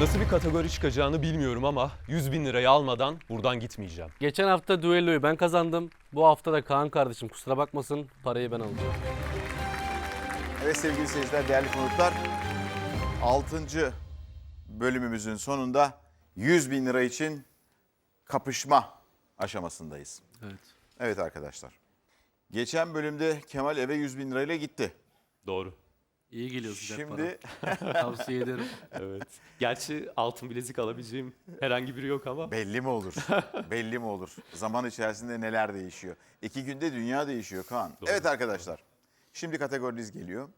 Nasıl bir kategori çıkacağını bilmiyorum ama 100 bin lirayı almadan buradan gitmeyeceğim. Geçen hafta düelloyu ben kazandım. Bu hafta da Kaan kardeşim kusura bakmasın parayı ben alacağım. Evet sevgili seyirciler, değerli konuklar. 6. bölümümüzün sonunda 100 bin lira için kapışma aşamasındayız. Evet. Evet arkadaşlar. Geçen bölümde Kemal eve 100 bin lirayla gitti. Doğru. İyi geliyor sıcak Şimdi para. Tavsiye ederim. Evet. Gerçi altın bilezik alabileceğim herhangi biri yok ama. belli mi olur? belli mi olur? Zaman içerisinde neler değişiyor? İki günde dünya değişiyor Kaan. Evet arkadaşlar. Şimdi kategoriniz geliyor.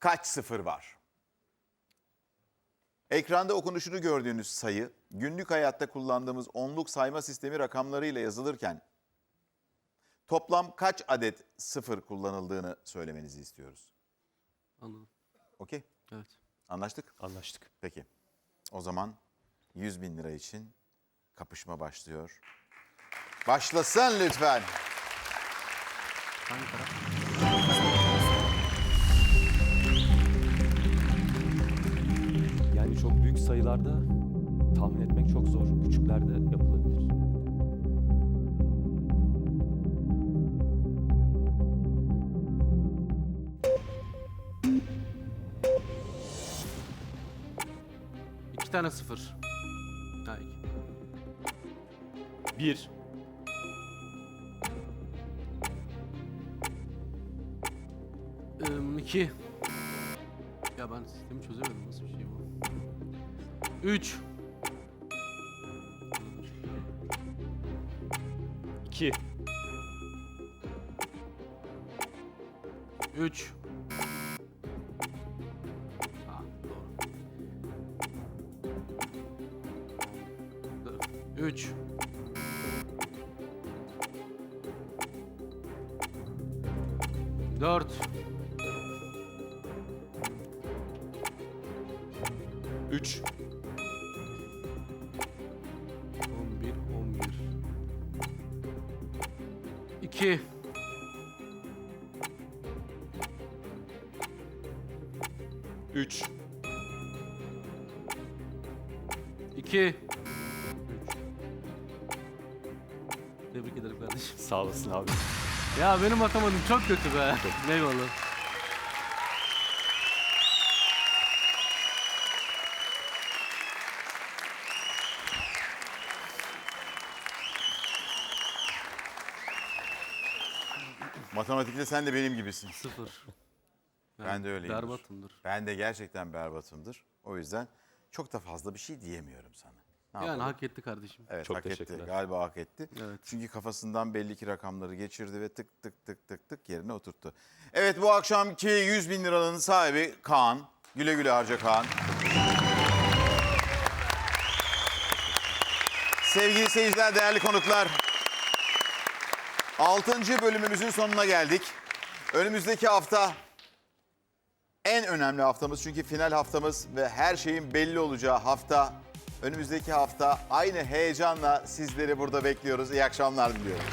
Kaç sıfır var? Ekranda okunuşunu gördüğünüz sayı günlük hayatta kullandığımız onluk sayma sistemi rakamlarıyla yazılırken toplam kaç adet sıfır kullanıldığını söylemenizi istiyoruz. Anladım. Okey? Evet. Anlaştık? Anlaştık. Peki. O zaman 100 bin lira için kapışma başlıyor. Başlasın lütfen. Hangi taraf? Yani çok büyük sayılarda tahmin etmek çok zor. Küçüklerde yapılabilir. Tane sıfır. Ha iki. Bir. Ee, iki. Ya ben sistemi çözemedim. Nasıl bir şey bu? Üç. iki, Üç. 3 4 3 11 11 2 3 bir. İki. Üç. İki. Üç. Tebrik ederim kardeşim. Sağ olasın abi. Ya benim matematiğim çok kötü be. Eyvallah. Matematikte sen de benim gibisin. Sıfır. Ben de öyleyim. Berbatımdır. Ben de gerçekten berbatımdır. O yüzden çok da fazla bir şey diyemiyorum sana. Ne Yani yapalım? hak etti kardeşim. Evet Çok hak etti. teşekkürler. Galiba hak etti. Evet. Çünkü kafasından belli ki rakamları geçirdi ve tık tık tık tık tık yerine oturttu. Evet bu akşamki 100 bin liranın sahibi Kaan. Güle güle harca Kaan. Sevgili seyirciler, değerli konuklar. 6. bölümümüzün sonuna geldik. Önümüzdeki hafta en önemli haftamız çünkü final haftamız ve her şeyin belli olacağı hafta. Önümüzdeki hafta aynı heyecanla sizleri burada bekliyoruz. İyi akşamlar diliyorum.